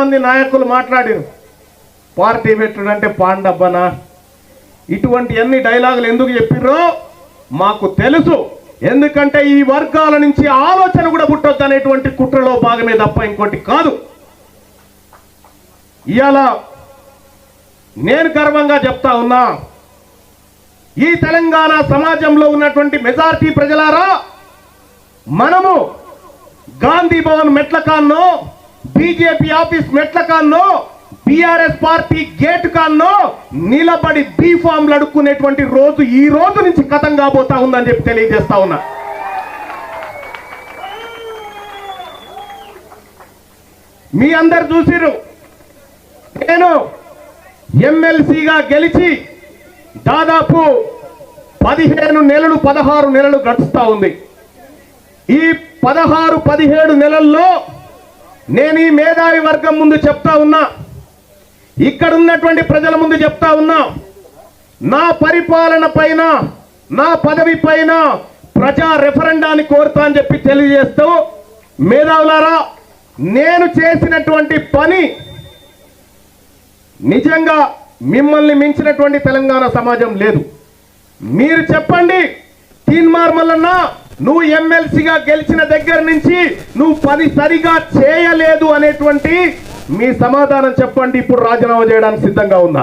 మంది నాయకులు మాట్లాడారు. పార్టీ పెట్టడం అంటే పాండబ్బనా? ఇటువంటి అన్ని డైలాగులు ఎందుకు చెప్పిర్రో మాకు తెలుసు. ఎందుకంటే ఈ వర్గాల నుంచి ఆలోచన కూడా పుట్టొద్దు అనేటువంటి కుట్రలో భాగమే తప్ప ఇంకోటి కాదు. ఇవాళ నేను గర్వంగా చెప్తా ఉన్నా ఈ తెలంగాణ సమాజంలో ఉన్నటువంటి మెజార్టీ ప్రజలారా మనము గాంధీ భవన్ మెట్ల కాన్నో బీజేపీ ఆఫీస్ మెట్ల కాన్నో బీఆర్ఎస్ పార్టీ గేట్ కాన్నో నిలబడి బీ ఫామ్లు అడుక్కునేటువంటి రోజు ఈ రోజు నుంచి కథం కాబోతా ఉందని చెప్పి తెలియజేస్తా ఉన్నా. మీ అందరు చూసిరు నేను ఎమ్మెల్సీగా గెలిచి దాదాపు పదిహేను నెలలు పదహారు నెలలు గడుస్తా ఉంది. ఈ పదహారు పదిహేడు నెలల్లో నేను ఈ మేధావి వర్గం ముందు చెప్తా ఉన్నా. ఇక్కడ ఉన్నటువంటి ప్రజల ముందు చెప్తా ఉన్నా. నా పరిపాలన పైన నా పదవి పైన ప్రజా రెఫరెండాన్ని కోరుతా అని చెప్పి తెలియజేస్తూ మేధావులారా నేను చేసినటువంటి పని నిజంగా మిమ్మల్ని మించినటువంటి తెలంగాణ సమాజం లేదు. మీరు చెప్పండి తీన్మార్ మల్లన్న నువ్వు ఎమ్మెల్సీగా గెలిచిన దగ్గర నుంచి నువ్వు పని సరిగా చేయలేదు అనేటువంటి మీ సమాధానం చెప్పండి ఇప్పుడు రాజీనామా చేయడానికి సిద్ధంగా ఉన్నా.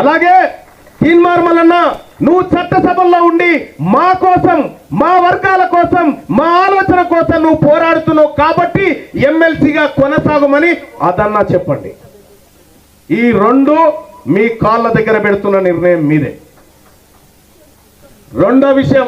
అలాగే తీన్మార్మలన్న నువ్వు చట్టసభల్లో ఉండి మా కోసం మా వర్గాల కోసం మా ఆలోచన కోసం నువ్వు పోరాడుతున్నావు కాబట్టి ఎమ్మెల్సీగా కొనసాగమని అదన్నా చెప్పండి. ఈ రెండు మీ కాళ్ళ దగ్గర పెడుతున్న నిర్ణయం మీదే. రెండో విషయం